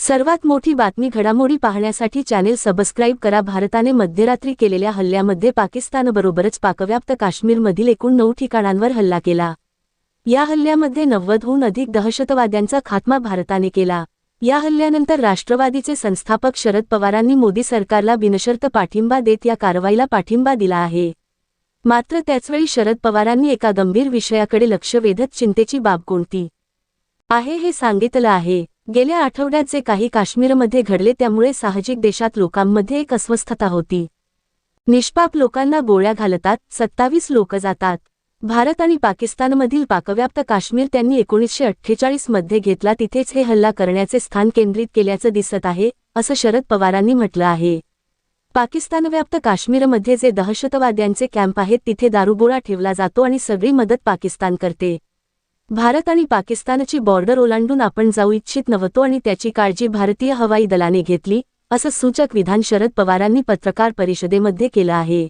सर्वात मोठी बातमी घडामोडी पाहण्यासाठी चॅनेल सबस्क्राईब करा. भारताने मध्यरात्री केलेल्या हल्ल्यामध्ये पाकिस्तानबरोबरच पाकव्याप्त काश्मीरमधील एकूण नऊ ठिकाणांवर हल्ला केला. या हल्ल्यामध्ये नव्वदहून अधिक दहशतवाद्यांचा खात्मा भारताने केला. या हल्ल्यानंतर राष्ट्रवादीचे संस्थापक शरद पवारांनी मोदी सरकारला बिनशर्त पाठिंबा देत या कारवाईला पाठिंबा दिला आहे. मात्र त्याचवेळी शरद पवारांनी एका गंभीर विषयाकडे लक्ष वेधत चिंतेची बाब कोणती आहे हे सांगितलं आहे. गेल्या आठवड्यात जे काही काश्मीरमध्ये घडले त्यामुळे साहजिक देशात लोकांमध्ये एक अस्वस्थता होती. निष्पाप लोकांना गोळ्या घालतात सत्तावीस लोक जातात. भारत आणि पाकिस्तानमधील पाकव्याप्त काश्मीर त्यांनी एकोणीसशे अठ्ठेचाळीसमध्ये घेतला तिथेच हे हल्ला करण्याचे स्थान केंद्रित केल्याचं दिसत आहे असं शरद पवारांनी म्हटलं आहे. पाकिस्तानव्याप्त काश्मीरमध्ये जे दहशतवाद्यांचे कॅम्प आहेत तिथे दारुगोळा ठेवला जातो आणि सगळी मदत पाकिस्तान करते. भारत आणि पाकिस्तानची बॉर्डर ओलांडून आपण जाऊ इच्छित नव्हतो आणि त्याची काळजी भारतीय हवाई दलाने घेतली असं सूचक विधान शरद पवारांनी पत्रकार परिषदेमध्ये केलं आहे.